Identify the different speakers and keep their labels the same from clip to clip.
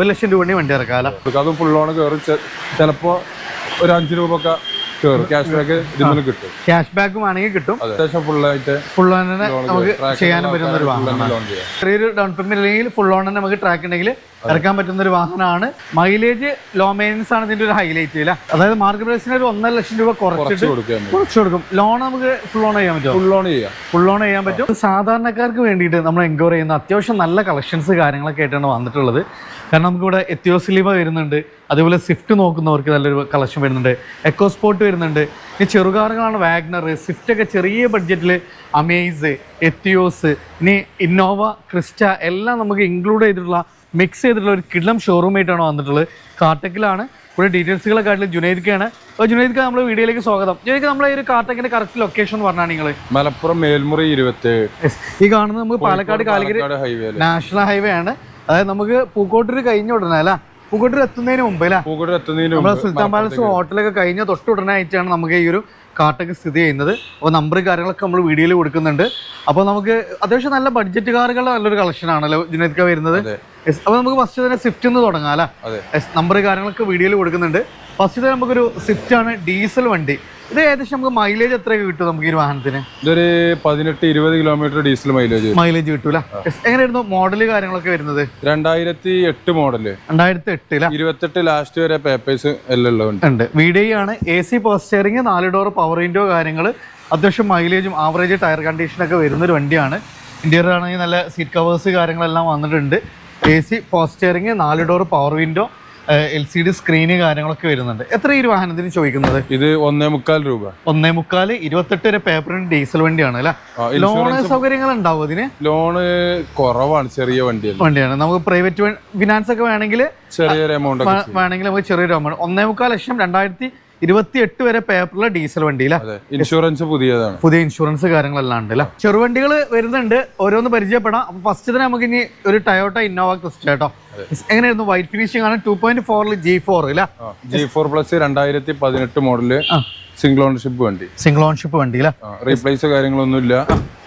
Speaker 1: ഒരു ലക്ഷം രൂപ വണ്ടി ഇറക്കാമല്ലോ
Speaker 2: അതും ഫുൾ ഓൺ കയറി ചിലപ്പോ ഒരു അഞ്ച് രൂപ ഒക്കെ ക്യാഷ് ബാക്ക് ഇതിൽ കിട്ടും.
Speaker 1: ക്യാഷ് ബാക്കും ആണെങ്കിൽ കിട്ടും.
Speaker 2: അതെ. അത്യാവശ്യം ഫുള്ളായിട്ട്
Speaker 1: ഫുൾ ഓൺ തന്നെ നമുക്ക് ചെയ്യാനും പറ്റുന്ന ഒരു
Speaker 2: വാഹനം.
Speaker 1: ചെറിയൊരു ഡൗൺ പേയ്മെന്റ് അല്ലെങ്കിൽ ഫുൾ ഓൺ തന്നെ നമുക്ക് ട്രാക്ക് ഉണ്ടെങ്കിൽ ഇറക്കാൻ പറ്റുന്ന ഒരു വാഹനമാണ്. മൈലേജ് ലോ മെയിൻസ് ആണ് ഇതിന്റെ ഒരു ഹൈലൈറ്റ് അല്ല അതായത് മാർക്കറ്റ് പ്രൈസിന് ഒരു ഒന്നര ലക്ഷം രൂപ കുറച്ചിട്ട്
Speaker 2: കുറച്ച്
Speaker 1: കൊടുക്കും. ലോൺ നമുക്ക് ഫുൾ ഓൺ ചെയ്യാൻ പറ്റും
Speaker 2: ഫുൾ ഓൺ ചെയ്യാം.
Speaker 1: ഫുൾ ഓൺ ചെയ്യാൻ പറ്റും. സാധാരണക്കാർക്ക് വേണ്ടിയിട്ട് നമ്മൾ എൻക്വയർ ചെയ്യുന്ന അത്യാവശ്യം നല്ല കളക്ഷൻസ് കാര്യങ്ങളൊക്കെ ആയിട്ടാണ് വന്നിട്ടുള്ളത്. കാരണം നമുക്കിവിടെ എത്തിയോസിലിവ വരുന്നുണ്ട്. അതേപോലെ സ്വിഫ്റ്റ് നോക്കുന്നവർക്ക് നല്ലൊരു കളക്ഷൻ വരുന്നുണ്ട്. എക്കോസ്പോർട്ട് വരുന്നുണ്ട്. ഇനി ചെറുകാറുകളാണ് വാഗ്നർ സ്വിഫ്റ്റ് ഒക്കെ ചെറിയ ബഡ്ജറ്റിൽ അമേസ് എത്തിയോസ് ഇനി ഇന്നോവ ക്രിസ്റ്റ എല്ലാം നമുക്ക് ഇൻക്ലൂഡ് ചെയ്തിട്ടുള്ള മിക്സ് ചെയ്തിട്ടുള്ള ഒരു കിഡ്ലം ഷോറൂമായിട്ടാണ് വന്നിട്ടുള്ളത്. കാട്ടക്കിലാണ് ഇവിടെ ഡീറ്റെയിൽസുകളൊക്കെ ആയിട്ട് ജുനൈദ്ക്കാണ്. അപ്പോൾ ജുനൈദ്ക്ക് നമ്മൾ വീഡിയോയിലേക്ക് സ്വാഗതം. ജുനൈദ് നമ്മളെ ഈ ഒരു കാട്ടക്കിന്റെ കറക്റ്റ് ലൊക്കേഷൻ പറഞ്ഞാൽ നിങ്ങൾ
Speaker 2: മലപ്പുറം മേൽമുറി ഇരുപത്തേഴ്.
Speaker 1: ഈ കാണുന്നത് നമുക്ക് പാലക്കാട് കാലിക്കറ്റ്
Speaker 2: ഹൈവേ ഹൈവേയിൽ
Speaker 1: നാഷണൽ ഹൈവേ ആണ്. അതായത് നമുക്ക് പൂക്കോട്ടൂർ കഴിഞ്ഞ ഉടനെ അല്ല? പൂക്കോട്ടൂർ എത്തുന്നതിന് മുമ്പ് അല്ലേ?
Speaker 2: പൂക്കോട്ടൂർ എത്തുന്നതിന്
Speaker 1: നമ്മുടെ സുൽത്താൻ പാലസ് ഹോട്ടലൊക്കെ കഴിഞ്ഞ തൊട്ട് ഉടനെ ആയിട്ടാണ് നമുക്ക് ഈ ഒരു കാട്ടൊക്കെ സ്ഥിതി ചെയ്യുന്നത്. അപ്പോൾ നമ്പർ കാര്യങ്ങളൊക്കെ നമ്മൾ വീഡിയോയിൽ കൊടുക്കുന്നുണ്ട്. അപ്പോൾ നമുക്ക് അത്യാവശ്യം നല്ല ബഡ്ജറ്റ് കാറുകളുടെ നല്ലൊരു കളക്ഷൻ ആണല്ലോ ജുനൈദ്ക്ക വരുന്നത്. അപ്പോൾ നമുക്ക് ഫസ്റ്റ് തന്നെ സ്വിഫ്റ്റ് എന്ന് തുടങ്ങാം അല്ലെ? നമ്പർ കാര്യങ്ങളൊക്കെ വീഡിയോയിൽ കൊടുക്കുന്നുണ്ട്. ഫസ്റ്റ് തന്നെ നമുക്കൊരു സ്വിഫ്റ്റ് ആണ് ഡീസൽ വണ്ടി. ഇത് ഏകദേശം നമുക്ക് മൈലേജ് എത്ര കിട്ടും നമുക്ക് ഈ വാഹനത്തിന്?
Speaker 2: ഇതൊരു പതിനെട്ട് ഇരുപത് കിലോമീറ്റർ ഡീസൽ മൈലേജ്
Speaker 1: മൈലേജ് കിട്ടൂല. എങ്ങനെയായിരുന്നു മോഡൽ കാര്യങ്ങളൊക്കെ വരുന്നത്?
Speaker 2: രണ്ടായിരത്തി എട്ട് മോഡൽ
Speaker 1: രണ്ടായിരത്തി എട്ടില
Speaker 2: ഇരുപത്തെട്ട് ലാസ്റ്റ് വരെ പേപ്പേഴ്സ് എല്ലാം
Speaker 1: ഉണ്ട്. വീഡിയോ ആണ് എ സി പോസ്റ്ററിങ് നാല് ഡോർ പവർ ഇൻഡോ കാര്യങ്ങൾ അത്യാവശ്യം മൈലേജും ആവറേജ് ടയർ കണ്ടീഷനൊക്കെ വരുന്ന ഒരു വണ്ടിയാണ്. ഇന്റീരിയർ ആണെങ്കിൽ നല്ല സീറ്റ് കവേഴ്സ് കാര്യങ്ങളെല്ലാം വന്നിട്ടുണ്ട്. എ സി പോസ്റ്ററിങ് നാല് door power window L C D screen കാര്യങ്ങളൊക്കെ വരുന്നുണ്ട്. എത്ര ഈ വാഹനത്തിന് ചോദിക്കുന്നത്?
Speaker 2: ഇത് ഒന്നേ മുക്കാൽ രൂപ.
Speaker 1: ഒന്നേ മുക്കാൽ ഇരുപത്തെട്ട് വരെ പേപ്പറിന് ഡീസൽ വണ്ടിയാണ് അല്ലേ? ലോണ് സൗകര്യങ്ങൾ ഉണ്ടാവും അതിന്
Speaker 2: ലോണ് കുറവാണ് ചെറിയ വണ്ടിയാണ്
Speaker 1: വണ്ടിയാണ്. നമുക്ക് പ്രൈവറ്റ് ഫിനാൻസ് ഒക്കെ വേണമെങ്കിൽ
Speaker 2: ചെറിയൊരു എമൗണ്ട്
Speaker 1: വേണമെങ്കിൽ നമുക്ക് ചെറിയൊരു എമൗണ്ട് ഒന്നേ മുക്കാൽ ലക്ഷം രണ്ടായിരത്തി ഇരുപത്തി എട്ട് വരെ പേപ്പറിലെ ഡീസൽ വണ്ടി
Speaker 2: അതെ ഇൻഷുറൻസ് പുതിയതാണ്.
Speaker 1: പുതിയ ഇൻഷുറൻസ് കാര്യങ്ങളെല്ലാം ഉണ്ട് അല്ലേ ചെറുവണ്ടികൾ വരുന്നുണ്ട് ഓരോന്ന് പരിചയപ്പെടാം. അപ്പൊ ഫസ്റ്റ് തന്നെ നമുക്ക് ഇനി ഒരു ടയോട്ട ഇന്നോവ ക്രിസ്റ്റ കേട്ടോ എങ്ങനെയായിരുന്നു വൈറ്റ് ഫിനിഷിംഗ് ആണ്? ടു പോയിന്റ് ഫോറിൽ ജി ഫോർ ഇല്ല
Speaker 2: ജി ഫോർ പ്ലസ് രണ്ടായിരത്തി പതിനെട്ട്
Speaker 1: മോഡൽ
Speaker 2: സിംഗിൾ ഓണർഷിപ്പ് വണ്ടി.
Speaker 1: സിംഗിൾ ഓൺഷിപ്പ് വണ്ടി റീപ്ലേസ്
Speaker 2: റീപ്ലേസ് കാര്യങ്ങളൊന്നുമില്ല.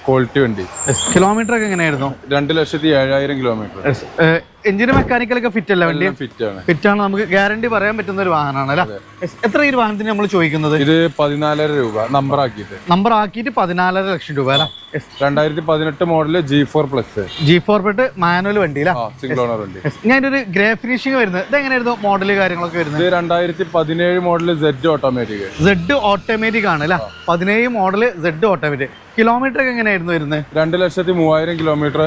Speaker 2: ക്വാളിറ്റി വണ്ടി.
Speaker 1: കിലോമീറ്റർ ഒക്കെ എങ്ങനെയായിരുന്നു?
Speaker 2: രണ്ട് ലക്ഷത്തി ഏഴായിരം കിലോമീറ്റർ
Speaker 1: എഞ്ചിന് മെക്കാനിക്കലൊക്കെ ഫിറ്റ് അല്ല വണ്ടി?
Speaker 2: ഫിറ്റ് ആണ്.
Speaker 1: ഫിറ്റ് ആണ്. നമുക്ക് ഗ്യാരണ്ടി പറയാൻ പറ്റുന്ന ഒരു വാഹനമാണ് അല്ലേ? എത്ര ഈ വാഹനത്തിന് നമ്മൾ ചോദിക്കുന്നത്?
Speaker 2: ഇത് പതിനാലര രൂപ. നമ്പർ ആക്കിയിട്ട്.
Speaker 1: നമ്പർ ആക്കിയിട്ട് പതിനാലര ലക്ഷം രൂപ അല്ലേ?
Speaker 2: രണ്ടായിരത്തി പതിനെട്ട് model G four plus
Speaker 1: G four പെട്ട് മാനുവൽ വണ്ടി
Speaker 2: സിംഗിൾ ഓണർ വണ്ടി.
Speaker 1: ഞാൻ ഒരു ഗ്രേ ഫിനിഷിംഗ് വരുന്നത്. ഇത് എങ്ങനെയായിരുന്നു മോഡൽ കാര്യങ്ങളൊക്കെ വരുന്നത്?
Speaker 2: രണ്ടായിരത്തി പതിനേഴ് model Z automatic
Speaker 1: Z automatic ആണ് അല്ല? പതിനേഴ് മോഡൽ സെഡ് ഓട്ടോമാറ്റിക് കിലോമീറ്റർ ഒക്കെ എങ്ങനെയായിരുന്നു വരുന്നത്?
Speaker 2: രണ്ട് ലക്ഷത്തി മൂവായിരം kilometre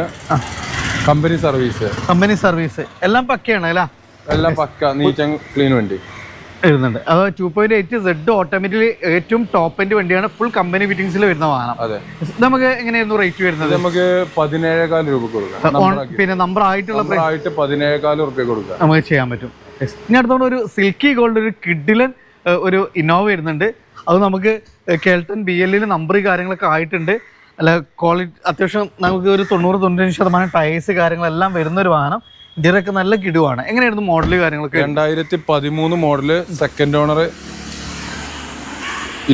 Speaker 2: company service.
Speaker 1: Company service. എല്ലാം പക്കയാണ് അല്ല?
Speaker 2: എല്ലാം പക്ക. നീറ്റ് ക്ലീൻ വണ്ടി.
Speaker 1: വരുന്നുണ്ട്. അത് two point eight Z automatically ഏറ്റവും ടോപ്പ് എൻഡ് വണ്ടിയാണ്. ഫുൾ കമ്പനി ഫിറ്റിംഗ്സിൽ വരുന്ന വാഹനം.
Speaker 2: അതെ.
Speaker 1: നമുക്ക് എങ്ങനെയായിരുന്നു റേറ്റ് വരുന്നത്?
Speaker 2: നമുക്ക് പതിനേഴേകാൽ രൂപ കൊടുക്കാം.
Speaker 1: പിന്നെ നമ്പർ ആയിട്ടുള്ള
Speaker 2: ആയിട്ട് പതിനേഴേകാൽ റുപ്യ കൊടുക്കാം.
Speaker 1: നമുക്ക് ചെയ്യാൻ പറ്റും. ഇനി അടുത്തോണ്ട് ഒരു സിൽക്കി ഗോൾഡ് ഒരു കിഡിലൻ ഒരു ഇന്നോവ വരുന്നുണ്ട്. അത് നമുക്ക് കേൾട്ടൺ ബി എല്ലിന് നമ്പർ കാര്യങ്ങളൊക്കെ ആയിട്ടുണ്ട്. അല്ല ക്വാളിറ്റി അത്യാവശ്യം നമുക്ക് ഒരു തൊണ്ണൂറ് തൊണ്ണൂറ്റഞ്ച് ശതമാനം ടയേഴ്സ് കാര്യങ്ങളെല്ലാം വരുന്ന ഒരു വാഹനം. ഇതിലൊക്കെ നല്ല കിടുവാണ്. എങ്ങനെയായിരുന്നു മോഡൽ കാര്യങ്ങളൊക്കെ?
Speaker 2: രണ്ടായിരത്തി പതിമൂന്ന് model second owner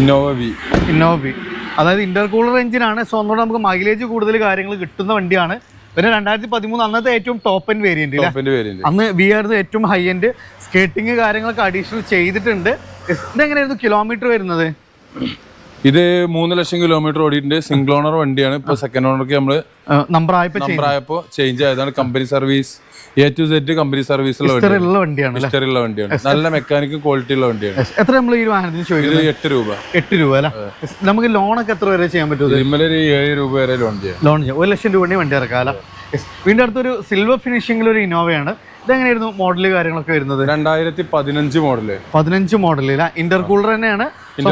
Speaker 2: Innova V
Speaker 1: Innova V അതായത് ഇന്റർകൂളർ എഞ്ചിനാണ് സോ ഒന്നുകൂടെ നമുക്ക് മൈലേജ് കൂടുതൽ കാര്യങ്ങൾ കിട്ടുന്ന വണ്ടിയാണ്. പിന്നെ രണ്ടായിരത്തി പതിമൂന്ന് അന്നത്തെ ഏറ്റവും ടോപ്പ് എൻഡ് വേരിയന്റ് അന്ന് വി ആയിരുന്നു ഏറ്റവും ഹൈ എൻഡ് സ്കേറ്റിംഗ് കാര്യങ്ങളൊക്കെ അഡീഷണൽ ചെയ്തിട്ടുണ്ട്. ഇതെങ്ങനെയായിരുന്നു കിലോമീറ്റർ വരുന്നത്?
Speaker 2: ഇത് മൂന്ന് ലക്ഷം കിലോമീറ്റർ ഓടിയിട്ടുണ്ട്. സിംഗിൾ ഓണർ വണ്ടിയാണ്. ഇപ്പൊ സെക്കൻഡ് ഓണർക്ക് നമ്മൾ
Speaker 1: നമ്പർ ആയപ്പോ
Speaker 2: നമ്പർ ആയപ്പോ ചേഞ്ച് ആയതാണ് company service A to set company വണ്ടി
Speaker 1: ഉള്ള വണ്ടിയാണ്. അല്ലേ?
Speaker 2: ഹിസ്റ്ററി ഉള്ള വണ്ടിയാണ്. നല്ല മെക്കാനിക്കും ക്വാളിറ്റി ഉള്ള വണ്ടിയാണ്.
Speaker 1: എത്ര നമ്മൾ ഈ വാഹനത്തിന് ചോദിക്കുന്നത്?
Speaker 2: എട്ട് രൂപ.
Speaker 1: എട്ട് രൂപ അല്ലേ? നമുക്ക് ലോൺ ഒക്കെ എത്ര വരെ ചെയ്യാൻ പറ്റും
Speaker 2: ഇന്നലെ ഒരു ഏഴ് രൂപ വരെ ലോൺ ചെയ്യാം.
Speaker 1: ലോൺ ചെയ്യാം. ഒരു ലക്ഷം രൂപ വണ്ടി ഇറക്കാം വീണ്ടും അടുത്തൊരു സിൽവർ ഫിനിഷിംഗിൽ ഒരു ഇന്നോവയാണ് ഇതെങ്ങനെയായിരുന്നു മോഡൽ കാര്യങ്ങളൊക്കെ വരുന്നത്?
Speaker 2: രണ്ടായിരത്തി പതിനഞ്ച് മോഡൽ
Speaker 1: പതിനഞ്ച് മോഡലില്ല ഇന്റർകൂളർ തന്നെയാണ്.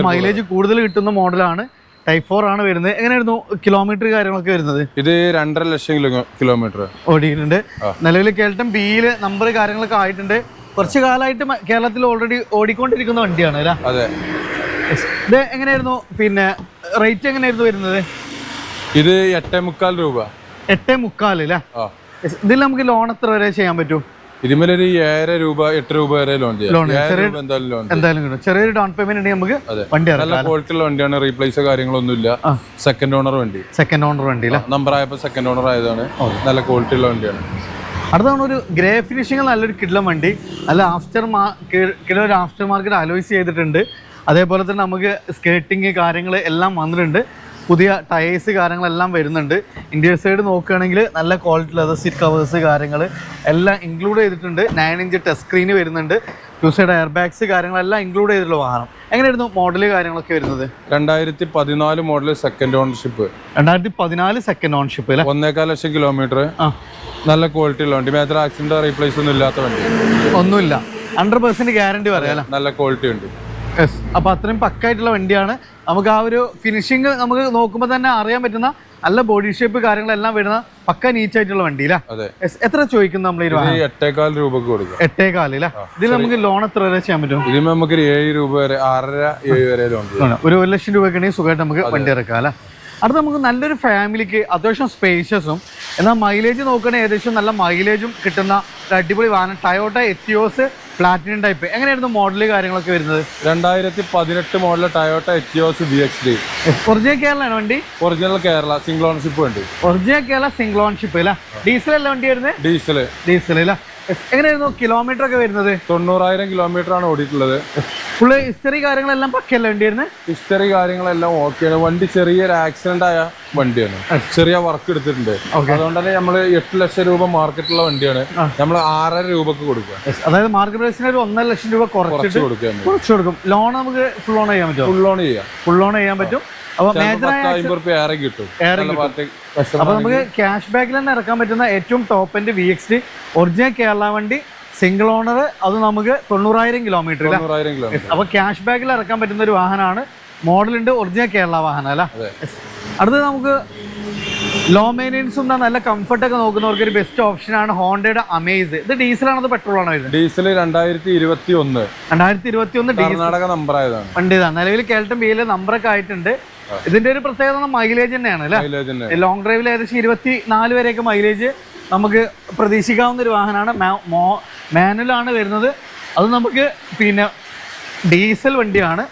Speaker 1: മൈലേജ് കൂടുതൽ കിട്ടുന്ന മോഡലാണ് ടൈപ്പ് ഫോർ ആണ് വരുന്നത്. എങ്ങനെയായിരുന്നു കിലോമീറ്റർ കാര്യങ്ങളൊക്കെ വരുന്നത്?
Speaker 2: ഇത് രണ്ടര ലക്ഷം കിലോ കിലോമീറ്റർ
Speaker 1: ഓടിയിട്ടുണ്ട്. നിലവിൽ കേൾട്ടം ബിയിൽ നമ്പർ കാര്യങ്ങളൊക്കെ ആയിട്ടുണ്ട്. കുറച്ച് കാലമായിട്ട് കേരളത്തിൽ ഓൾറെഡി ഓടിക്കൊണ്ടിരിക്കുന്ന വണ്ടിയാണ് അല്ലേ?
Speaker 2: അതെ.
Speaker 1: ഇത് എങ്ങനെയായിരുന്നു? പിന്നെ റേറ്റ് എങ്ങനെയായിരുന്നു വരുന്നത്?
Speaker 2: ഇത് എട്ടേ മുക്കാൽ രൂപ
Speaker 1: എട്ടേ മുക്കാൽ അല്ലേ ഇതിൽ നമുക്ക് ലോൺ എത്ര വരെ ചെയ്യാൻ പറ്റും?
Speaker 2: ഇതിന്മേലൊരു ഏഴര രൂപ എട്ട് രൂപ വരെ ലോൺ ചെയ്യാം. എന്തായാലും ലോൺ
Speaker 1: എന്തായാലും കിട്ടും. ചെറിയൊരു ഡൗൺ പേയ്മെന്റ് ഉണ്ടെങ്കിൽ നമുക്ക് വണ്ടി
Speaker 2: നല്ല ക്വാളിറ്റി ഉള്ള വണ്ടിയാണ്. റീപ്ലേസ് കാര്യങ്ങളൊന്നുമില്ല.
Speaker 1: ആ.
Speaker 2: സെക്കൻഡ് ഓണർ വണ്ടി.
Speaker 1: സെക്കൻഡ് ഓണർ വണ്ടി
Speaker 2: നമ്പർ ആയപ്പോൾ സെക്കൻഡ് ഓണർ ആയതാണ്. നല്ല ക്വാളിറ്റി ഉള്ള വണ്ടിയാണ്.
Speaker 1: അടുത്താണ് ഒരു ഗ്രേ ഫിനിഷിംഗ് നല്ലൊരു കിടിലം വണ്ടി. നല്ല ആഫ്റ്റർ മാ ഒരു ആഫ്റ്റർ മാർക്കറ്റ് അലോയ്സ് ചെയ്തിട്ടുണ്ട്. അതേപോലെ തന്നെ നമുക്ക് സ്കേട്ടിങ് കാര്യങ്ങൾ എല്ലാം വന്നിട്ടുണ്ട്. പുതിയ ടയേഴ്സ് കാര്യങ്ങളെല്ലാം വരുന്നുണ്ട്. ഇന്ത്യൻ സൈഡ് നോക്കുകയാണെങ്കിൽ നല്ല ക്വാളിറ്റി ലെതർ സീറ്റ് കവേഴ്സ് കാര്യങ്ങൾ എല്ലാം ഇൻക്ലൂഡ് ചെയ്തിട്ടുണ്ട്. നയൻ ഇഞ്ച് ടച്ച് സ്ക്രീൻ വരുന്നുണ്ട്. ടു സൈഡ് എയർ ബാഗ്സ് കാര്യങ്ങളെല്ലാം ഇൻക്ലൂഡ് ചെയ്തിട്ടുള്ള വാഹനം. എങ്ങനെയായിരുന്നു മോഡൽ കാര്യങ്ങളൊക്കെ വരുന്നത്?
Speaker 2: രണ്ടായിരത്തി പതിനാല് മോഡൽ സെക്കൻഡ് ഓൺഷിപ്പ്
Speaker 1: രണ്ടായിരത്തി പതിനാല് സെക്കൻഡ് ഓൺഷിപ്പ് അല്ലേ
Speaker 2: ഒന്നേകാൽ ലക്ഷം കിലോമീറ്റർ
Speaker 1: ആ.
Speaker 2: നല്ല ക്വാളിറ്റി ഉള്ള വണ്ടി. മേജർ ആക്സിഡന്റ് റീപ്ലേസ് ഒന്നും ഇല്ലാത്ത വണ്ടി.
Speaker 1: ഒന്നുമില്ല. ഹൺഡ്രഡ് പെർസെന്റ് ഗ്യാരണ്ടി പറയാം
Speaker 2: നല്ല ക്വാളിറ്റി ഉണ്ട്.
Speaker 1: അപ്പൊ അത്രയും പക്കായിട്ടുള്ള വണ്ടിയാണ്. നമുക്ക് ആ ഒരു ഫിനിഷിങ് നമുക്ക് നോക്കുമ്പോൾ തന്നെ അറിയാൻ പറ്റുന്ന നല്ല ബോഡി ഷേപ്പ് കാര്യങ്ങളെല്ലാം വരുന്ന പക്ക നീച്ചായിട്ടുള്ള വണ്ടി എത്ര ചോദിക്കും നമ്മൾ
Speaker 2: എട്ടേകാൽ രൂപക്ക് കൊടുക്കാം.
Speaker 1: എട്ടേകാൽ ഇതിൽ നമുക്ക് ലോൺ എത്ര വരെ ചെയ്യാൻ പറ്റും?
Speaker 2: ഇതിന് നമുക്ക് ഏഴ് രൂപ വരെ ആറര ഏഴ് വരെ ലോൺ.
Speaker 1: ഒരു ഒരു ലക്ഷം രൂപക്കാണെങ്കിൽ സുഖമായിട്ട് നമുക്ക് വണ്ടി ഇറക്കാം അല്ലേ? അടുത്ത നമുക്ക് നല്ലൊരു ഫാമിലിക്ക് അത്യാവശ്യം സ്പേഷ്യസും എന്നാൽ മൈലേജ് നോക്കുകയാണെങ്കിൽ ഏകദേശം നല്ല മൈലേജും കിട്ടുന്ന അടിപൊളി വാഹനം ടയോട്ട എത്തിയോസ് പ്ലാറ്റിനം ടൈപ്പ് എങ്ങനെയായിരുന്നു മോഡൽ കാര്യങ്ങളൊക്കെ വരുന്നത്?
Speaker 2: രണ്ടായിരത്തി പതിനെട്ട് model Toyota Etios B X D
Speaker 1: original കേരളമാണ് വണ്ടി?
Speaker 2: ഒറിജിനൽ കേരള സിംഗിൾ ഓൺഷിപ്പ് വണ്ടി.
Speaker 1: ഒറിജിനൽ കേരള സിംഗിൾ ഓൺഷിപ്പ് അല്ല? ഡീസൽ അല്ല വണ്ടി വരുന്നത്?
Speaker 2: ഡീസൽ
Speaker 1: ഡീസൽ അല്ല? എങ്ങനെയായിരുന്നു കിലോമീറ്റർ ഒക്കെ വരുന്നത്?
Speaker 2: തൊണ്ണൂറായിരം കിലോമീറ്റർ ആണ് ഓടിയിട്ടുള്ളത്.
Speaker 1: ഫുള്ള് ഹിസ്റ്ററി കാര്യങ്ങളെല്ലാം പക്കല്ല വണ്ടിയായിരുന്നു
Speaker 2: ഹിസ്റ്ററി കാര്യങ്ങളെല്ലാം ഓക്കെയാണ് വണ്ടി ചെറിയൊരു ആക്സിഡന്റ് ആയ വണ്ടിയാണ്. ചെറിയ വർക്ക് എടുത്തിട്ടുണ്ട്. അതുകൊണ്ട് തന്നെ നമ്മൾ എട്ട് ലക്ഷം രൂപ മാർക്കറ്റുള്ള വണ്ടിയാണ്. നമ്മൾ ആറര രൂപക്ക് കൊടുക്കുക.
Speaker 1: അതായത് മാർക്കറ്റ് പ്രൈസിന് ഒരു ഒന്നര ലക്ഷം രൂപ
Speaker 2: കുറച്ച്
Speaker 1: കുറച്ച് കൊടുക്കും. ലോൺ നമുക്ക് ഫുൾ ഓൺ ചെയ്യാൻ പറ്റും
Speaker 2: ഫുൾ ഓൺ ചെയ്യാം.
Speaker 1: ഫുൾ ഓൺ ചെയ്യാൻ പറ്റും. അപ്പൊ നമുക്ക് ക്യാഷ് ബാക്കിൽ തന്നെ ഇറക്കാൻ പറ്റുന്ന ഏറ്റവും top end V X original Kerala വണ്ടി സിംഗിൾ ഓണർ അത് നമുക്ക് തൊണ്ണൂറായിരം കിലോമീറ്റർ
Speaker 2: തൊണ്ണൂറായിരം കിലോമീറ്റർ
Speaker 1: അപ്പൊ ക്യാഷ് ബാക്കിൽ ഇറക്കാൻ പറ്റുന്ന ഒരു വാഹനമാണ്. മോഡലുണ്ട് ഒറിജിനൽ കേരള വാഹനം അല്ല? അടുത്തത് നമുക്ക് ലോ മെയിന്റെനൻസും നല്ല കംഫർട്ട് ഒക്കെ നോക്കുന്നവർക്ക് ഒരു ബെസ്റ്റ് ഓപ്ഷൻ ആണ് ഹോണ്ടയുടെ അമേസ് ഇത് ഡീസൽ ആണോ പെട്രോൾ ആണോ ഇത്?
Speaker 2: ഡീസൽ രണ്ടായിരത്തി ഇരുപത്തി ഒന്ന്
Speaker 1: രണ്ടായിരത്തി ഇരുപത്തി ഒന്ന് ഡീസൽ
Speaker 2: കർണാടക നമ്പർ ആയതാണ്.
Speaker 1: വണ്ടി ഇതാണ് നിലവിൽ കേൾട്ടൻ ബിയിലെ നമ്പറൊക്കെ ആയിട്ടുണ്ട്. ഇതിന്റെ ഒരു പ്രത്യേകത മൈലേജ് തന്നെയാണ് അല്ലേ? ലോങ് ഡ്രൈവിൽ ഏകദേശം ഇരുപത്തി നാല് വരെയൊക്കെ മൈലേജ് നമുക്ക് പ്രതീക്ഷിക്കാവുന്ന ഒരു വാഹനമാണ്. മാനുവലാണ് വരുന്നത്. അത് നമുക്ക് പിന്നെ ഡീസൽ വണ്ടിയാണ്.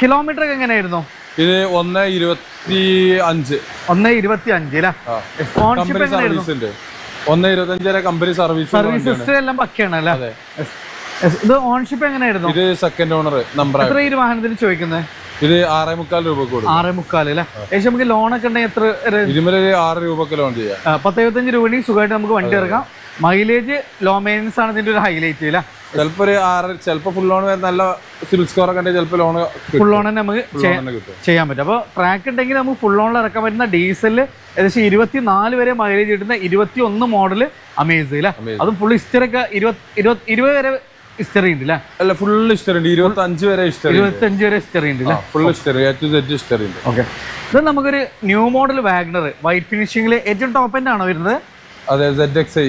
Speaker 1: കിലോമീറ്റർ ഒക്കെ എങ്ങനെയായിരുന്നു?
Speaker 2: ഇത് ഒന്ന് ഇരുപത്തി അഞ്ച്
Speaker 1: ഒന്ന് ഇരുപത്തി അഞ്ച് അല്ലേ
Speaker 2: ഇരുപത്തി അഞ്ച് ഒന്ന് വരെ കമ്പനി സർവീസ്
Speaker 1: സർവീസ് ഹിസ്റ്ററി എല്ലാം പക്കയാണ് അല്ലേ? ഇത് ഓൺഷിപ്പ് എങ്ങനെയായിരുന്നു?
Speaker 2: ഇത് സെക്കൻഡ് ഓണർ നമ്പർ
Speaker 1: എത്ര ഈ വാഹനത്തിന് ചോദിക്കുന്നത്
Speaker 2: ഇത് ആറേ മുക്കാൽ രൂപ കൊടുക്കും.
Speaker 1: ആറേ മുക്കാൽ അല്ലേ? ഏകദേശം നമുക്ക് ഒക്കെ ഉണ്ടെങ്കിൽ എത്ര ഒരു
Speaker 2: ആറ് രൂപ ലോൺ ചെയ്യാം.
Speaker 1: പത്ത് പത്തെഴുപത്തഞ്ച് രൂപയും സുഖമായിട്ട് നമുക്ക് വണ്ടി ഇറക്കാം മൈലേജ് ലോ മെയിൻസ് ആണ് ഇതിന്റെ ഒരു ഹൈലൈറ്റ് അല്ലേ
Speaker 2: ചിലപ്പോ ഒരു ആറ് ചിലപ്പോ ഫുൾ ലോൺ നല്ല സിവിൽ സ്കോർ ഒക്കെ ചിലപ്പോ ലോണ് ലോൺ
Speaker 1: ഫുൾ
Speaker 2: ലോൺ തന്നെ നമുക്ക്
Speaker 1: ചെയ്യാൻ പറ്റും. അപ്പോൾ ട്രാക്ക് ഉണ്ടെങ്കിൽ നമുക്ക് ഫുൾ ലോണിൽ ഇറക്കാൻ പറ്റുന്ന ഡീസലിൽ ഏകദേശം ഇരുപത്തി നാല് വരെ മൈലേജ് കിട്ടുന്ന ഇരുപത്തി ഒന്ന് മോഡൽ അമേസ് അല്ലേ. അതും ഫുൾ ഹിസ്റ്ററി ഒക്കെ ഇരുപത് വരെ ഹിസ്റ്ററി ഉണ്ട് അല്ലേ
Speaker 2: ഫുൾ ഹിസ്റ്ററി ഉണ്ട്. ഇരുപത്തി അഞ്ച് വരെ ഇഷ്ടം
Speaker 1: ഇരുപത്തി അഞ്ച് വരെ ഹിസ്റ്ററി ഉണ്ട്
Speaker 2: ഫുൾ ഹിസ്റ്ററി സെറ്റ് ഉണ്ട്.
Speaker 1: ഓക്കെ ഇത് നമുക്കൊരു ന്യൂ മോഡൽ വാഗ്നർ വൈറ്റ് ഫിനിഷിംഗിൽ ഏറ്റവും ടോപ്പ് എൻഡ് ആണോ വരുന്നത്?
Speaker 2: അതെ സെഡ് എക്സ് ഐ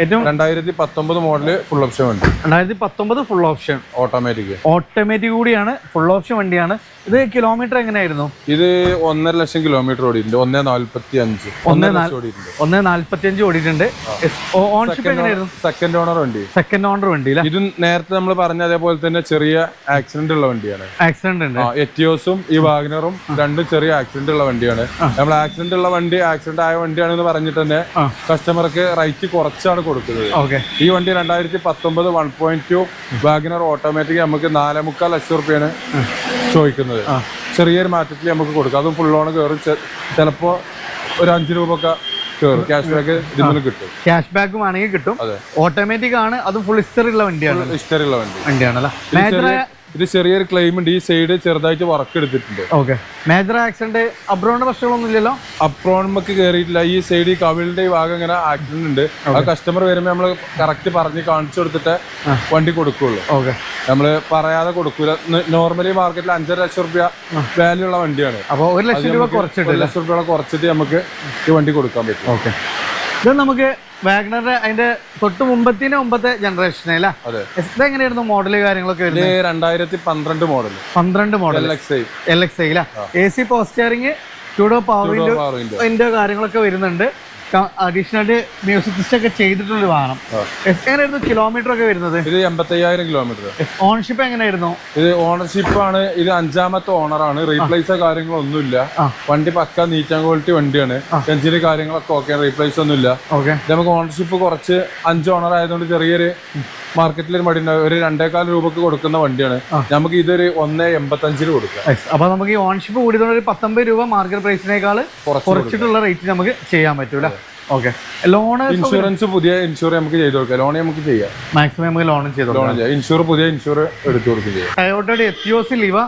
Speaker 1: ഏറ്റവും
Speaker 2: രണ്ടായിരത്തി പത്തൊമ്പത് മോഡൽ ഫുൾ ഓപ്ഷൻ വണ്ടി.
Speaker 1: രണ്ടായിരത്തി പത്തൊമ്പത് ഫുൾ ഓപ്ഷൻ
Speaker 2: ഓട്ടോമാറ്റിക്.
Speaker 1: ഓട്ടോമാറ്റിക് കൂടിയാണ് ഫുൾ ഓപ്ഷൻ വണ്ടിയാണ്. ഇത് കിലോമീറ്റർ എങ്ങനെയായിരുന്നു?
Speaker 2: ഇത് ഒന്നര ലക്ഷം കിലോമീറ്റർ ഓടിയിട്ടുണ്ട്. ഒന്നേ നാല്പത്തി അഞ്ച്
Speaker 1: ഒന്നേ നാല്പത്തി അഞ്ച് ഓടിയിട്ടുണ്ട്. ഓൺഷിപ്പ് എങ്ങനെയായിരുന്നു?
Speaker 2: സെക്കൻഡ് ഓണർ വണ്ടി.
Speaker 1: സെക്കൻഡ് ഓണർ വണ്ടി
Speaker 2: ഇത് നേരത്തെ നമ്മൾ പറഞ്ഞ അതേപോലെ തന്നെ ചെറിയ ആക്സിഡന്റ് ഉള്ള വണ്ടിയാണ്.
Speaker 1: ആക്സിഡന്റ് ഉണ്ട്.
Speaker 2: എറ്റിയോസും ഈ വാഗ്നറും രണ്ടും ചെറിയ ആക്സിഡന്റ് ഉള്ള വണ്ടിയാണ്. നമ്മൾ ആക്സിഡന്റ് ഉള്ള വണ്ടി ആക്സിഡന്റ് ആയ വണ്ടിയാണെന്ന് പറഞ്ഞിട്ട് തന്നെ കസ്റ്റമർക്ക് റേറ്റ് കുറച്ചാണ് കൊടുക്കുന്നത്.
Speaker 1: ഓക്കെ.
Speaker 2: ഈ വണ്ടി രണ്ടായിരത്തി പത്തൊമ്പത് one point two WagonR automatic നമുക്ക് നാലേ മുക്കാൽ ലക്ഷം റുപ്യാണ് ചോദിക്കുന്നത്. ചെറിയൊരു മാറ്റത്തിൽ നമുക്ക് കൊടുക്കാം. അതും ഫുൾ ഓൺ കയറും. ചിലപ്പോ ഒരു അഞ്ച് രൂപ ഒക്കെ കയറും. ക്യാഷ് ബാക്ക് ഇതിൽ കിട്ടും.
Speaker 1: ക്യാഷ് ബാക്ക് വേണമെങ്കിൽ കിട്ടും. ഓട്ടോമാറ്റിക് ആണ്. അതും ഫുൾ ഹിസ്റ്ററി ഉള്ള വണ്ടിയാണ്.
Speaker 2: ഉള്ള വണ്ടി.
Speaker 1: വണ്ടിയാണല്ലേ?
Speaker 2: ഇത് ചെറിയൊരു ക്ലെയിം ഉണ്ട്. ഈ സൈഡ് ചെറുതായിട്ട് വർക്ക് എടുത്തിട്ടുണ്ട്.
Speaker 1: ഓക്കെ മേജർ ആക്സിഡന്റ് അബ്രോണിന്റെ പ്രശ്നങ്ങളൊന്നും ഇല്ലല്ലോ?
Speaker 2: അപ്രോൺമക്ക് കയറിയിട്ടില്ല ഈ സൈഡ് ഈ കവിളിന്റെ ഈ ഭാഗം ഇങ്ങനെ ആക്സിഡന്റ് ഉണ്ട്. ആ കസ്റ്റമർ വരുമ്പോൾ നമ്മൾ കറക്റ്റ് പറഞ്ഞ് കാണിച്ചു കൊടുത്തിട്ട് വണ്ടി കൊടുക്കുള്ളൂ.
Speaker 1: ഓക്കെ
Speaker 2: നമ്മൾ പറയാതെ കൊടുക്കൂല. നോർമലി മാർക്കറ്റിൽ അഞ്ചര ലക്ഷം റുപ്യ വാല്യൂ ഉള്ള വണ്ടിയാണ്.
Speaker 1: അപ്പോൾ ഒരു ലക്ഷം രൂപ കുറച്ചിട്ട്
Speaker 2: ലക്ഷം രൂപ കുറച്ചിട്ട് നമുക്ക് ഈ വണ്ടി കൊടുക്കാൻ പറ്റും.
Speaker 1: ഓക്കെ ഇത് നമുക്ക് വാഗ്നറുടെ അതിന്റെ തൊട്ട് മുമ്പത്തിന് മുമ്പത്തെ ജനറേഷൻ അല്ലേ? എങ്ങനെയായിരുന്നു മോഡൽ കാര്യങ്ങളൊക്കെ
Speaker 2: രണ്ടായിരത്തി പന്ത്രണ്ട് മോഡൽ
Speaker 1: പന്ത്രണ്ട് model
Speaker 2: L X I
Speaker 1: A C power steering ടൂഡോ പാവിന്റെ കാര്യങ്ങളൊക്കെ വരുന്നുണ്ട്. അഡീഷണൽ മ്യൂസിക് സിസ്റ്റം ഒക്കെ ചെയ്തിട്ടുള്ള വാഹനം. എങ്ങനെയായിരുന്നു കിലോമീറ്റർ ഒക്കെ വരുന്നത്?
Speaker 2: ഇത് എൺപത്തയ്യായിരം കിലോമീറ്റർ
Speaker 1: ഓണർഷിപ്പ് എങ്ങനെയായിരുന്നു?
Speaker 2: ഇത് ഓണർഷിപ്പ് ആണ് ഇത് അഞ്ചാമത്തെ ഓണറാണ് റീപ്ലേസോ കാര്യങ്ങളൊന്നുമില്ല. വണ്ടി പക്ക നീറ്റാൻ ക്വാളിറ്റി വണ്ടിയാണ്. എഞ്ചിന് കാര്യങ്ങളൊക്കെ ഓക്കെ റീപ്ലേസ് ഒന്നുമില്ല. നമുക്ക് ഓണർഷിപ്പ് കുറച്ച് അഞ്ച് ഓണർ ആയതുകൊണ്ട് ചെറിയൊരു മാർക്കറ്റിൽ ഒരു മടി ഒരു രണ്ടേകാൽ രൂപക്ക് കൊടുക്കുന്ന വണ്ടിയാണ്. നമുക്ക് ഇതൊരു ഒന്ന് എൺപത്തഞ്ചിന് കൊടുക്കാം.
Speaker 1: അപ്പൊ നമുക്ക് ഈ ഓൺഷിപ്പ് കൂടിയതുകൊണ്ട് ഒരു പത്തൊമ്പത് രൂപ മാർക്കറ്റ് പ്രൈസിനേക്കാൾ കുറച്ചിട്ടുള്ള റേറ്റ് നമുക്ക് ചെയ്യാൻ പറ്റൂല. ഓക്കെ ലോൺ
Speaker 2: ഇൻഷുറൻസ് പുതിയ ഇൻഷുർ നമുക്ക് ചെയ്ത് കൊടുക്കാം. ലോൺ നമുക്ക് ചെയ്യാം.
Speaker 1: മാക്സിമം നമുക്ക് ലോൺ ചെയ്തു
Speaker 2: ലോൺ ചെയ്യാം. ഇൻഷുർ പുതിയ ഇൻഷുർ എടുത്തു കൊടുക്കുകയും ചെയ്യാം.
Speaker 1: ടയോട്ടയുടെ എത്തിയോസ് ലിവ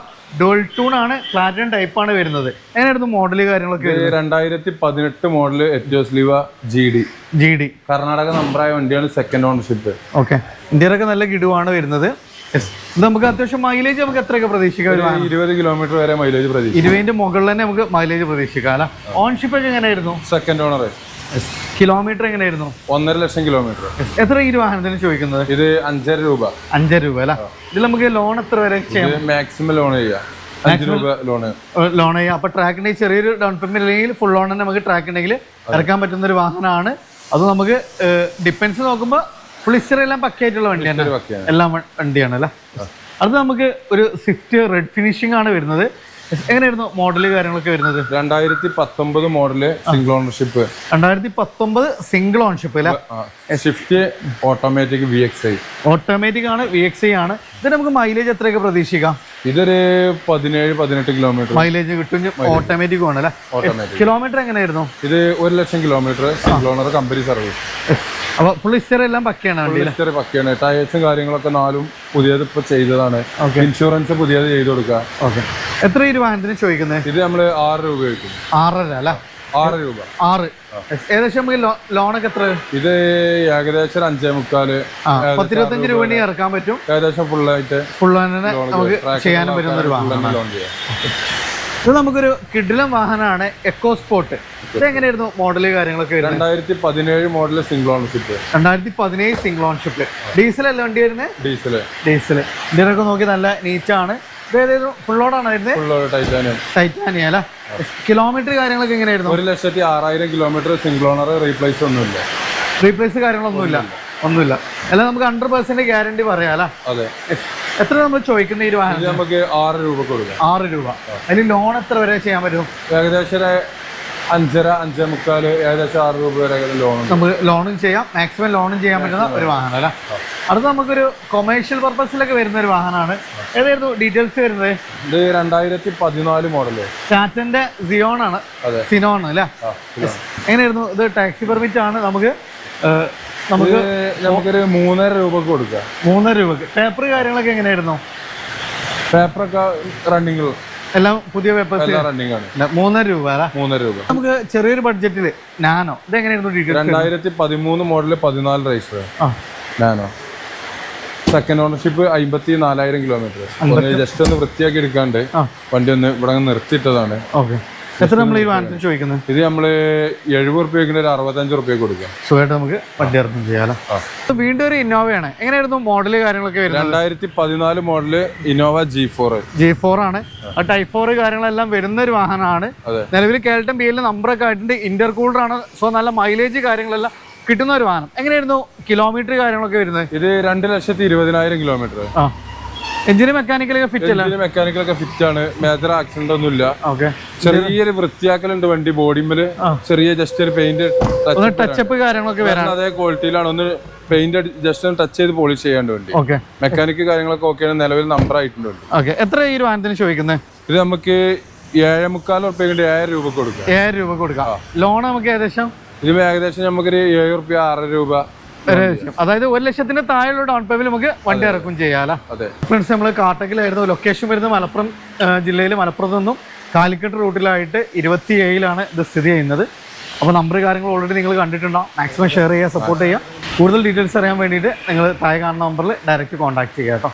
Speaker 1: ഡോൾട്ടൂൺ ആണ് പ്ലാറ്റിനം ടൈപ്പ് ആണ് വരുന്നത്. എങ്ങനെയായിരുന്നു മോഡൽ കാര്യങ്ങളൊക്കെ
Speaker 2: രണ്ടായിരത്തി പതിനെട്ട് model Etios Liva G D
Speaker 1: G D
Speaker 2: Karnataka നമ്പറായ വണ്ടിയാണ് സെക്കൻഡ് ഓണർഷിപ്പ്
Speaker 1: ഓക്കെ ഇന്ത്യയിലൊക്കെ നല്ല കിടുവാണ് വരുന്നത്. നമുക്ക് അത്യാവശ്യം മൈലേജ് നമുക്ക് എത്രയൊക്കെ പ്രതീക്ഷിക്കാം?
Speaker 2: ഇരുപത് കിലോമീറ്റർ വരെ മൈലേജ് പ്രതീക്ഷിക്കാം.
Speaker 1: ഇരുപതിന്റെ മുകളിൽ തന്നെ നമുക്ക് മൈലേജ് പ്രതീക്ഷിക്കാം അല്ല? ഓൺഷിപ്പ് ഒക്കെ എങ്ങനെയായിരുന്നു?
Speaker 2: സെക്കൻഡ് ഓണർ
Speaker 1: കിലോമീറ്റർ എങ്ങനെയായിരുന്നു?
Speaker 2: ഒന്നര ലക്ഷം കിലോമീറ്റർ
Speaker 1: എത്ര ഈ വാഹനത്തിന് ചോദിക്കുന്നത്?
Speaker 2: ഇത് അഞ്ചര രൂപ.
Speaker 1: അഞ്ചര രൂപ അല്ല? ഇതിൽ നമുക്ക് ലോൺ എത്ര വരെ ചെയ്യാം?
Speaker 2: മാക്സിമം ലോൺ ചെയ്യാം. അഞ്ച് രൂപ ലോൺ
Speaker 1: ലോൺ ചെയ്യാം. അപ്പൊ ട്രാക്കിന്റെ ചെറിയൊരു ഡൗൺ പേയ്മെന്റ് അല്ലെങ്കിൽ ഫുൾ ലോൺ തന്നെ നമുക്ക് ട്രാക്ക് ഉണ്ടെങ്കിൽ ഇറക്കാൻ പറ്റുന്ന ഒരു വാഹനമാണ്. അത് നമുക്ക് ഡിപ്പെൻസ് നോക്കുമ്പോൾ പുളിസ്റ്റർ എല്ലാം പക്കയായിട്ടുള്ള വണ്ടി തന്നെ
Speaker 2: ഒരു വക്കയാണ്
Speaker 1: എല്ലാം വണ്ടിയാണ് അല്ലേ? അത് നമുക്ക് ഒരു സ്വിഫ്റ്റ് റെഡ് ഫിനിഷിംഗ് ആണ് വരുന്നത്. എങ്ങനെയായിരുന്നു മോഡൽ കാര്യങ്ങളൊക്കെ വരുന്നത്?
Speaker 2: രണ്ടായിരത്തി പത്തൊമ്പത് മോഡൽ സിംഗിൾ ഓണർഷിപ്പ്
Speaker 1: രണ്ടായിരത്തി പത്തൊമ്പത് സിംഗിൾ ഓൺഷിപ്പ് അല്ലേ
Speaker 2: Swift automatic V X I
Speaker 1: automatic ആണ് വി എക്സ് ഐ ആണ്. ഇത് നമുക്ക് മൈലേജ് എത്രയൊക്കെ പ്രതീക്ഷിക്കാം?
Speaker 2: ഇതൊരു പതിനേഴ് പതിനെട്ട് കിലോമീറ്റർ
Speaker 1: മൈലേജ് കിട്ടും ഓട്ടോമാറ്റിക് ആണ് അല്ലേ? കിലോമീറ്റർ എങ്ങനെയായിരുന്നു?
Speaker 2: ഇത് ഒരു ലക്ഷം kilometre single owner company service
Speaker 1: അപ്പൊ എല്ലാം പക്കയാണ് വണ്ടി
Speaker 2: ലിസ്റ്റർ പക്കയാണ്. ടയേഴ്സും കാര്യങ്ങളൊക്കെ നാലും പുതിയത് ഇപ്പൊ ചെയ്തതാണ്. ഇൻഷുറൻസ് പുതിയത് ചെയ്ത് കൊടുക്കുക
Speaker 1: ഓക്കെ എത്ര ഈ വാഹനത്തിന് ചോദിക്കുന്നത്
Speaker 2: ഇത് നമ്മൾ ആറ് രൂപ കിട്ടും
Speaker 1: ആറര അല്ല?
Speaker 2: ആറ് രൂപ.
Speaker 1: ആറ്. ഏകദേശം നമുക്ക് ലോണൊക്കെ എത്ര?
Speaker 2: ഇത് ഏകദേശം ഒരു അഞ്ചേ
Speaker 1: മുക്കാൽ. പത്തിരുപത്തഞ്ച് രൂപ. ഇറക്കാൻ പറ്റും.
Speaker 2: ഏകദേശം ഫുള്ളായിട്ട്
Speaker 1: ഫുൾ തന്നെ നമുക്ക് ചെയ്യാനും പറ്റുന്ന ഒരു വാഹനം
Speaker 2: ലോൺ ചെയ്യാം.
Speaker 1: ഇത് നമുക്കൊരു കിഡിലം വാഹനമാണ് എക്കോ സ്പോർട്ട് ഇത് എങ്ങനെയായിരുന്നു മോഡൽ കാര്യങ്ങളൊക്കെ
Speaker 2: രണ്ടായിരത്തി പതിനേഴ് മോഡൽ സിംഗിൾ ഓൺഷിപ്പ്
Speaker 1: രണ്ടായിരത്തി പതിനേഴ് സിംഗിൾ ഓൺഷിപ്പ് ഡീസൽ അല്ല വണ്ടി വരുന്നത്
Speaker 2: ഡീസൽ
Speaker 1: ഡീസൽ ഇതിനൊക്കെ നോക്കി നല്ല നീറ്റാണ്. കിലോമീറ്റർ കാര്യങ്ങളൊക്കെ എങ്ങനെയായിരുന്നു?
Speaker 2: ഒരു ലക്ഷത്തി ആറായിരം കിലോമീറ്റർ സിംഗിൾ ഓണർ റീപ്ലേസ് ഒന്നുമില്ല.
Speaker 1: റീപ്ലേസ് കാര്യങ്ങളൊന്നുമില്ല. ഒന്നുമില്ല. അല്ല നമുക്ക് ഹൺഡ്രഡ് പെർസെന്റ് ഗ്യാരണ്ടി പറയാലോ
Speaker 2: അതെ.
Speaker 1: എത്ര നമ്മൾ ചോദിക്കുന്ന ഈ വാഹനം?
Speaker 2: നമുക്ക് ആറ് രൂപ കൊടുക്കാം.
Speaker 1: ആറ് രൂപ. അതിൽ ലോൺ എത്ര വരെ ചെയ്യാൻ പറ്റും?
Speaker 2: ഏകദേശം അഞ്ചര അഞ്ചേ മുക്കാൽ ഏകദേശം ആറ് രൂപ വരെ ലോൺ
Speaker 1: നമുക്ക് ലോണും ചെയ്യാം. മാക്സിമം ലോണും ചെയ്യാൻ പറ്റുന്ന ഒരു വാഹനം അല്ല? അടുത്ത നമുക്കൊരു കൊമേഴ്ഷ്യൽ പർപ്പസിലൊക്കെ വരുന്ന ഒരു വാഹനമാണ്. ഏതായിരുന്നു ഡീറ്റെയിൽസ് വരുന്നത്?
Speaker 2: ഇത് രണ്ടായിരത്തി പതിനാല് മോഡൽ
Speaker 1: ടാറ്റന്റെ സിയോൺ ആണ്. സിനോൺ അല്ലേ? എങ്ങനെയായിരുന്നു? ഇത് ടാക്സി പെർമിറ്റ് ആണ്. നമുക്ക് നമുക്ക്
Speaker 2: നമുക്കൊരു മൂന്നര രൂപക്ക് കൊടുക്കാം.
Speaker 1: മൂന്നര രൂപക്ക്. പേപ്പർ കാര്യങ്ങളൊക്കെ എങ്ങനെയായിരുന്നു?
Speaker 2: പേപ്പറൊക്കെ റണ്ണിങ്
Speaker 1: എല്ലാം പുതിയ പേപ്പേഴ്സ്?
Speaker 2: റണ്ണിങ് ആണ്.
Speaker 1: മൂന്നര രൂപ അല്ലേ?
Speaker 2: മൂന്നര രൂപ.
Speaker 1: നമുക്ക് ചെറിയൊരു ബഡ്ജറ്റിൽ നാനോ ഇത് എങ്ങനെയായിരുന്നു
Speaker 2: രണ്ടായിരത്തി പതിമൂന്ന് മോഡൽ പതിനാല്
Speaker 1: റേസ്
Speaker 2: നാനോ. സെക്കൻഡ് ഓണർഷിപ്പ് അമ്പത്തി നാലായിരം കിലോമീറ്റർ ജസ്റ്റ് ഒന്ന് വൃത്തിയാക്കി എടുക്കാണ്ട് വണ്ടി ഒന്ന് ഇവിടെ നിർത്തിയിട്ടതാണ്.
Speaker 1: ഓക്കെ. എത്ര നമ്മൾ ഈ വാഹനത്തിന് ചോദിക്കുന്നത്
Speaker 2: ഇത് നമ്മൾ എഴുപത് റുപ്യക്ക് ഒരു അറുപത്തഞ്ച് റുപ്യ കൊടുക്കുക
Speaker 1: സുഖമായിട്ട് നമുക്ക് വണ്ടി ഇറക്കം ചെയ്യാലോ. വീണ്ടും ഒരു ഇന്നോവയാണ്. എങ്ങനെയായിരുന്നു മോഡൽ കാര്യങ്ങളൊക്കെ വരുന്നത്?
Speaker 2: രണ്ടായിരത്തി പതിനാല് model Innova G four
Speaker 1: G four ആണ്. ആ ടൈപ്പ് ഫോർ കാര്യങ്ങളെല്ലാം വരുന്ന ഒരു വാഹനമാണ്. നിലവിൽ കേൾട്ടൻ ബി എല്ലിൽ നമ്പറൊക്കെ ആയിട്ടുണ്ട്. ഇന്റർ കൂളർ ആണ്. സോ നല്ല മൈലേജ് കാര്യങ്ങളെല്ലാം കിട്ടുന്ന ഒരു വാഹനം. എങ്ങനെയായിരുന്നു കിലോമീറ്റർ കാര്യങ്ങളൊക്കെ വരുന്നത്?
Speaker 2: ഇത് രണ്ട് ലക്ഷത്തി ഇരുപതിനായിരം കിലോമീറ്റർ
Speaker 1: ആ. എഞ്ചിന് മെക്കാനിക്കലൊക്കെ ഫിറ്റ് അല്ല?
Speaker 2: ഇതിന് മെക്കാനിക്കലൊക്കെ ഫിറ്റ് ആണ്. മേജർ ആക്സിഡന്റ് ഒന്നുമില്ല.
Speaker 1: ഓക്കെ.
Speaker 2: ചെറിയൊരു വൃത്തിയാക്കലുണ്ട് വണ്ടി ബോഡിമേൽ ചെറിയ ജസ്റ്റ് ഒരു പെയിന്റ്
Speaker 1: ഒന്ന് ടച്ചപ്പ് കാര്യങ്ങളൊക്കെ വരാൻ
Speaker 2: അതേ ക്വാളിറ്റിയിലാണ് ഒന്ന് പെയിന്റ് ജസ്റ്റ് ഒന്ന് ടച്ച് ചെയ്ത് പോളിഷ് ചെയ്യാണ്ട് വണ്ടി.
Speaker 1: ഓക്കെ.
Speaker 2: മെക്കാനിക് കാര്യങ്ങളൊക്കെ ഓക്കെയാണ് നിലവിൽ നമ്പർ ആയിട്ടുണ്ട് വണ്ടി.
Speaker 1: ഓക്കെ. എത്ര ഈ ഒരു വാഹനത്തിന് ചോദിക്കുന്നത്
Speaker 2: ഇത് നമുക്ക് ഏഴേ മുക്കാൽ ഉറുപ്പ്യ ഏഴായിരം രൂപ കൊടുക്കാം.
Speaker 1: ഏഴായിരം രൂപ കൊടുക്കാം. ലോൺ നമുക്ക് ഏകദേശം?
Speaker 2: ഇത് ഏകദേശം നമുക്കൊരു ഏഴ് റുപ്യ ആറര രൂപ
Speaker 1: അതായത് ഒരു ലക്ഷത്തിന് താഴെയുള്ള ഡൗൺ പേയ്മെന്റ് നമുക്ക് വണ്ടി ഇറക്കും ചെയ്യാലോ.
Speaker 2: അതെ.
Speaker 1: ഫ്രണ്ട്സ് നമ്മൾ കാട്ടക്കിലായിരുന്നു. ലൊക്കേഷൻ വരുന്നത് മലപ്പുറം ജില്ലയിൽ മലപ്പുറത്ത് നിന്നും കാലിക്കട്ട് റൂട്ടിലായിട്ട് ഇരുപത്തി ഏഴിലാണ് ഇത് സ്ഥിതി ചെയ്യുന്നത്. അപ്പോൾ നമ്പർ കാര്യങ്ങൾ ഓൾറെഡി നിങ്ങൾ കണ്ടിട്ടുണ്ടാവും മാക്സിമം ഷെയർ ചെയ്യുക സപ്പോർട്ട് ചെയ്യുക കൂടുതൽ ഡീറ്റെയിൽസ് അറിയാൻ വേണ്ടിയിട്ട് നിങ്ങൾ താഴെ കാണുന്ന നമ്പറിൽ ഡയറക്റ്റ് കോൺടാക്ട് ചെയ്യുക കേട്ടോ